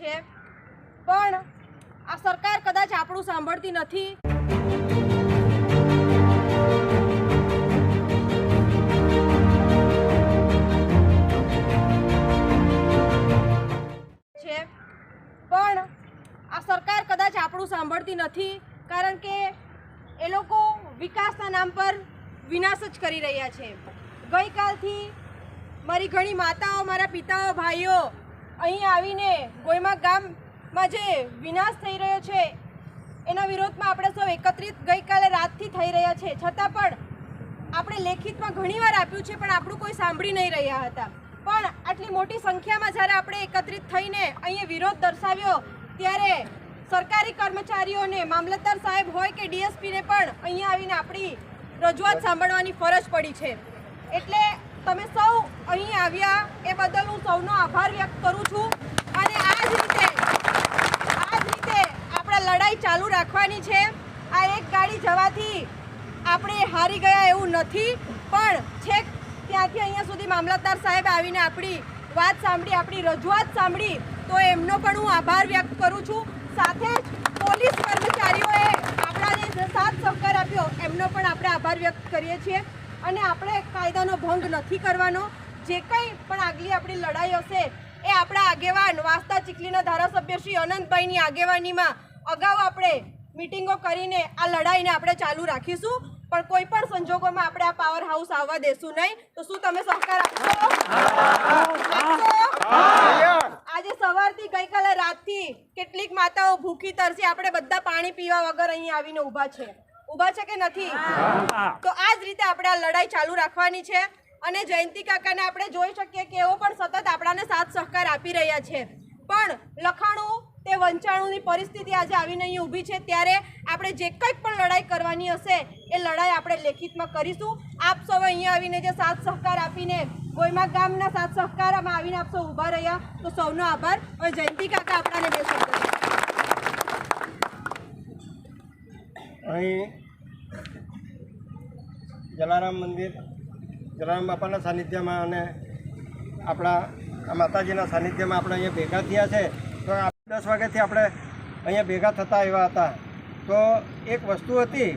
છે. પણ આ સરકાર કદાચ આપણું સાંભળતી નથી. છે. પણ આ સરકાર કદાચ આપણું સાંભળતી નથી, કારણ કે એ લોકો વિકાસના નામ પર વિનાશ જ કરી રહ્યા છે. ગઈકાલથી મારી ઘણી માતાઓ, મારા પિતાઓ, ભાઈઓ અહીં આવીને ગોયમા ગામમાં જે વિનાશ થઈ રહ્યો છે, એના વિરોધમાં આપણે સૌ એકત્રિત ગઈકાલે રાતથી થઈ રહ્યા છે. છતાં પણ આપણે લેખિતમાં ઘણીવાર આપ્યું છે, પણ આપણું કોઈ સાંભળી નહીં રહ્યા હતા. પણ આટલી મોટી સંખ્યામાં જ્યારે આપણે એકત્રિત થઈને અહીંયા વિરોધ દર્શાવ્યો, ત્યારે સરકારી કર્મચારીઓને, મામલતદાર સાહેબ હોય કે ડીએસપીને પણ અહીંયા આવીને આપણી રજૂઆત સાંભળવાની ફરજ પડી છે. એટલે તમે સૌ અહીં આવ્યા, એ બદલ હું સૌનો આભાર વ્યક્ત કરું છું. અને આ જ રીતે આ જ રીતે આપણે લડાઈ ચાલુ રાખવાની છે. આ એક ગાડી જવાથી આપણે હારી ગયા એવું નથી, પણ છેક ત્યાંથી અહીંયા સુધી મામલતદાર સાહેબ આવીને આપણી વાત સાંભળી, આપણી રજૂઆત સાંભળી, તો એમનો પણ હું આભાર વ્યક્ત કરું છું. સાથે જ પોલીસ કર્મચારીઓએ આપણા જે સાથ સહકાર આપ્યો, એમનો પણ આપણે આભાર વ્યક્ત કરીએ છીએ. અને આપણે કાયદાનો ભંગ નથી કરવાનો. જે કંઈ પણ આગલી આપણી લડાઈ હશે, એ આપણા આગેવાન વાસ્તા ચીખલીના ધારાસભ્ય શ્રી અનંતભાઈની આગેવાનીમાં અગાઉ આપણે મિટિંગો કરીને આ લડાઈને આપણે ચાલુ રાખીશું. પણ કોઈ પણ સંજોગોમાં આપણે આ પાવર હાઉસ આવવા દેશું નહીં. તો શું તમે સહકાર આપશો? આજે સવારથી ગઈકાલે રાતથી કેટલીક માતાઓ ભૂખી તરસી, આપણે બધા પાણી પીવા વગર અહીં આવીને ઊભા છે. ઊભા છે કે નથી? તો આ જ રીતે આપણે આ લડાઈ ચાલુ રાખવાની છે અને જયંતિ કાકાને આપણે જોઈ શકીએ કે એઓ પણ સતત આપણાને સાથ સહકાર આપી રહ્યા છે. પણ લખાણું તે વંચાણુની પરિસ્થિતિ આજે આવીને અહીં ઊભી છે. ત્યારે આપણે જે કંઈક પણ લડાઈ કરવાની હશે એ લડાઈ આપણે લેખિતમાં કરીશું. આપ સૌ અહીંયા આવીને જે સાથ સહકાર આપીને ગોયમા ગામના સાથ સહકારમાં આવીને આપ સૌ ઊભા રહ્યા. તો સૌનો આભાર. હવે જયંતિ કાકા આપણાને બે અહીં જલારામ મંદિર, જલારામ બાપાના સાનિધ્યમાં અને આપણા માતાજીના સાનિધ્યમાં આપણે અહીંયા ભેગા થયા છે. તો દસ વાગ્યાથી આપણે અહીંયા ભેગા થતા આવ્યા હતા. તો એક વસ્તુ હતી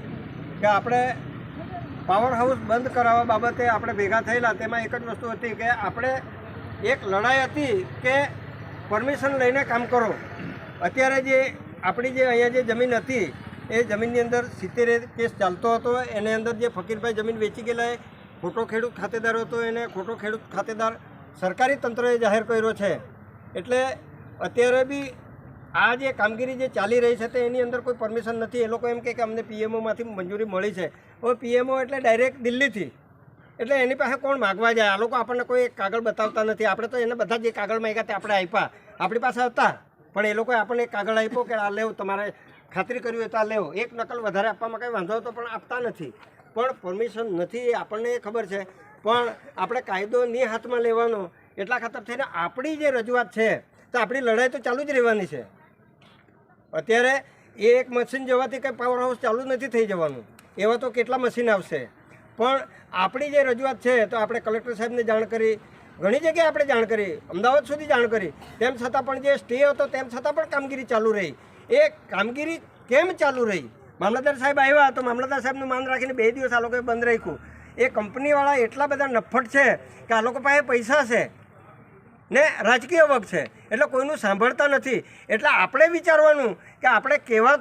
કે આપણે પાવર હાઉસ બંધ કરાવવા બાબતે આપણે ભેગા થયેલા, તેમાં એક જ વસ્તુ હતી કે આપણે એક લડાઈ હતી કે પરમિશન લઈને કામ કરો. અત્યારે જે આપણી જે અહીંયા જે જમીન હતી એ જમીનની અંદર સિત્તેર કેસ ચાલતો હતો. એની અંદર જે ફકીરભાઈ જમીન વેચી ગયેલા એ ખોટો ખેડૂત ખાતેદાર હતો. એને ખોટો ખેડૂત ખાતેદાર સરકારી તંત્રએ જાહેર કર્યો છે. એટલે અત્યારે બી આ જે કામગીરી જે ચાલી રહી છે તે એની અંદર કોઈ પરમિશન નથી. એ લોકો એમ કે અમને પીએમઓમાંથી મંજૂરી મળી છે. હવે પીએમઓ એટલે ડાયરેક્ટ દિલ્હીથી. એટલે એની પાસે કોણ માગવા જાય? આ લોકો આપણને કોઈ કાગળ બતાવતા નથી. આપણે તો એને બધા જે કાગળ માંગ્યા તે આપણે આપ્યા. આપણી પાસે હતા. પણ એ લોકોએ આપણને કાગળ આપ્યો કે આ લેવું તમારે ખાતરી કરવી હોય તો આ લેવો. એક નકલ વધારે આપવામાં કંઈ વાંધો હતો પણ આપતા નથી. પણ પરમિશન નથી એ આપણને ખબર છે. પણ આપણે કાયદો ની હાથમાં લેવાનો એટલા ખાતર થઈને આપણી જે રજૂઆત છે, તો આપણી લડાઈ તો ચાલુ જ રહેવાની છે. અત્યારે એ એક મશીન જવાથી કંઈ પાવર હાઉસ ચાલુ નથી થઈ જવાનું. એવા તો કેટલા મશીન આવશે. પણ આપણી જે રજૂઆત છે, તો આપણે કલેક્ટર સાહેબને જાણ કરી, ઘણી જગ્યાએ આપણે જાણ કરી, અમદાવાદ સુધી જાણ કરી. તેમ છતાં પણ જે સ્ટે હતો, તેમ છતાં પણ કામગીરી ચાલુ રહી. એ કામગીરી કેમ ચાલુ રહી? મામલતદાર સાહેબ આવ્યા તો મામલતદાર સાહેબનું માન રાખીને બે દિવસ આ લોકોએ બંધ રાખ્યું. એ કંપનીવાળા એટલા બધા નફ્ફટ છે કે આ લોકો પાસે પૈસા છે ને રાજકીય વગ છે. એટલે કોઈનું સાંભળતા નથી. એટલે આપણે વિચારવાનું કે આપણે કેવા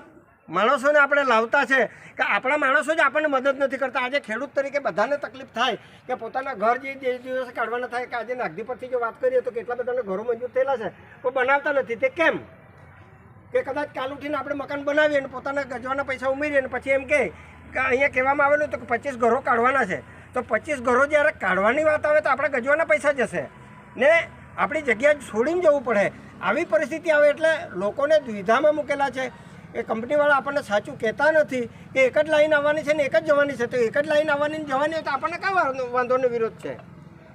માણસોને આપણે લાવતા છે કે આપણા માણસો જ આપણને મદદ નથી કરતા. આજે ખેડૂત તરીકે બધાને તકલીફ થાય કે પોતાના ઘર જે જે દિવસે કાઢવાના થાય કે આજે નાગદી પરથી જો વાત કરીએ તો કેટલા બધાને ઘરો મંજૂર થયેલા છે. પણ બનાવતા નથી. તે કેમ? કે કદાચ કાલ ઉઠીને આપણે મકાન બનાવીએ અને પોતાના ગજવાના પૈસા ઉમેરીએ અને પછી એમ કે અહીંયા કહેવામાં આવેલું તો કે પચીસ ઘરો કાઢવાના છે. તો પચીસ ઘરો જ્યારે કાઢવાની વાત આવે તો આપણે ગજવાના પૈસા જશે. ને આપણી જગ્યા છોડીને જવું પડે. આવી પરિસ્થિતિ આવે એટલે લોકોને દ્વિધામાં મૂકેલા છે. એ કંપનીવાળા આપણને સાચું કહેતા નથી કે એક જ લાઈન આવવાની છે ને એક જ જવાની છે. તો એક જ લાઈન આવવાની જવાની હોય તો આપણને કાં વાંધો વાંધોનો વિરોધ છે?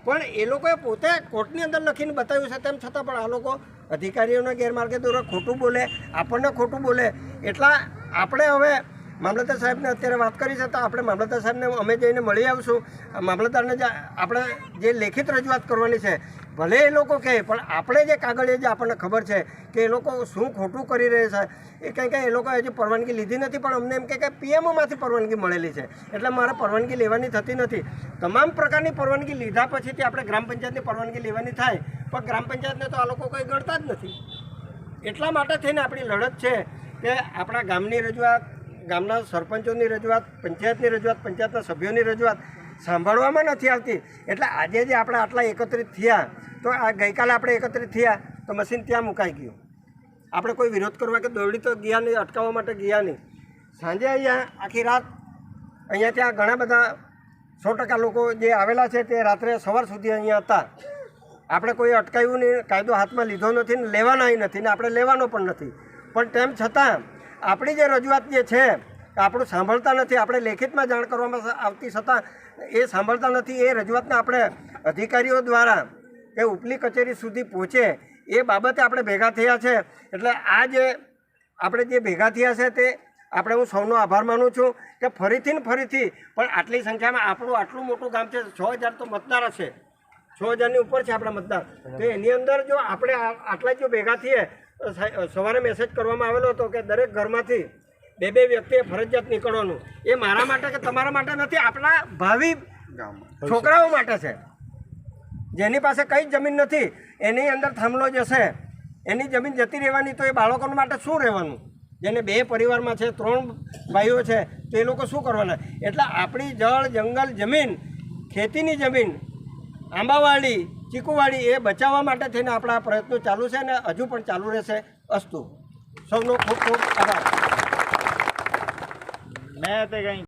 પણ એ લોકોએ પોતે કોર્ટની અંદર લખીને બતાવ્યું છે તેમ છતાં પણ આ લોકો અધિકારીઓના ગેરમાર્ગે દ્વારા ખોટું બોલે, આપણને ખોટું બોલે. એટલા આપણે હવે મામલતદાર સાહેબને અત્યારે વાત કરી છે તો આપણે મામલતદાર સાહેબને અમે જઈને મળી આવશું. મામલતદારને જે આપણે જે લેખિત રજૂઆત કરવાની છે, ભલે એ લોકો કહે, પણ આપણે જે કાગળીએ જે આપણને ખબર છે કે એ લોકો શું ખોટું કરી રહ્યા છે, એ કંઈ કંઈ એ લોકોએ હજી પરવાનગી લીધી નથી, પણ અમને એમ કે પીએમઓમાંથી પરવાનગી મળેલી છે. એટલે મારે પરવાનગી લેવાની થતી નથી. તમામ પ્રકારની પરવાનગી લીધા પછીથી આપણે ગ્રામ પંચાયતની પરવાનગી લેવાની થાય, પણ ગ્રામ પંચાયતને તો આ લોકો કંઈ ગણતા જ નથી. એટલા માટે થઈને આપણી લડત છે કે આપણા ગામની રજૂઆત ગામના સરપંચોની રજૂઆત, પંચાયતની રજૂઆત, પંચાયતના સભ્યોની રજૂઆત સાંભળવામાં નથી આવતી. એટલે આજે જે આપણે આટલા એકત્રિત થયા, તો આ ગઈકાલે આપણે એકત્રિત થયા, તો મશીન ત્યાં મુકાઈ ગયું. આપણે કોઈ વિરોધ કરવા કે દોડી તો ગયા નહીં, અટકાવવા માટે ગયા નહીં. સાંજે અહીંયા આખી રાત, અહીંયા ત્યાં ઘણા બધા સો ટકા લોકો જે આવેલા છે તે રાત્રે સવાર સુધી અહીંયા હતા. આપણે કોઈ અટકાવ્યું નહીં, કાયદો હાથમાં લીધો નથી ને લેવાનાય નથી ને આપણે લેવાનો પણ નથી. પણ તેમ છતાં આપણી જે રજૂઆત જે છે આપણું સાંભળતા નથી, આપણે લેખિતમાં જાણ કરવામાં આવતી છતાં એ સાંભળતા નથી, એ રજૂઆતને આપણે અધિકારીઓ દ્વારા એ ઉપલી કચેરી સુધી પહોંચે, એ બાબતે આપણે ભેગા થયા છે. એટલે આ જે આપણે જે ભેગા થયા છે તે આપણે હું સૌનો આભાર માનું છું, કે ફરીથી ને ફરીથી, પણ આટલી સંખ્યામાં આપણું આટલું મોટું ગામ છે, છ હજાર તો મતદાર હશે છ હજારની ઉપર છે આપણા મતદાર. તો એની અંદર જો આપણે આ- આટલા જ ભેગા થઈએ સવારે મેસેજ કરવામાં આવેલો હતો કે દરેક ઘરમાંથી બે બે વ્યક્તિએ ફરજિયાત નીકળવાનું. એ મારા માટે કે તમારા માટે નથી આપણા ભાવિ છોકરાઓ માટે છે. જેની પાસે કંઈ જ જમીન નથી એની અંદર થાંભલો જશે એની જમીન જતી રહેવાની તો એ બાળકો માટે શું રહેવાનું? જેને બે પરિવારમાં છે ત્રણ ભાઈઓ છે તો એ લોકો શું કરવાના? એટલે આપણી જળ જંગલ જમીન ખેતીની જમીન આંબાવાડી, ચીકુવાડી એ બચાવવા માટે થઈને આપણા પ્રયત્નો ચાલુ છે અને હજુ પણ ચાલુ રહેશે અસ્તુ. સૌનો ખૂબ ખૂબ આભાર. મેં તે કંઈ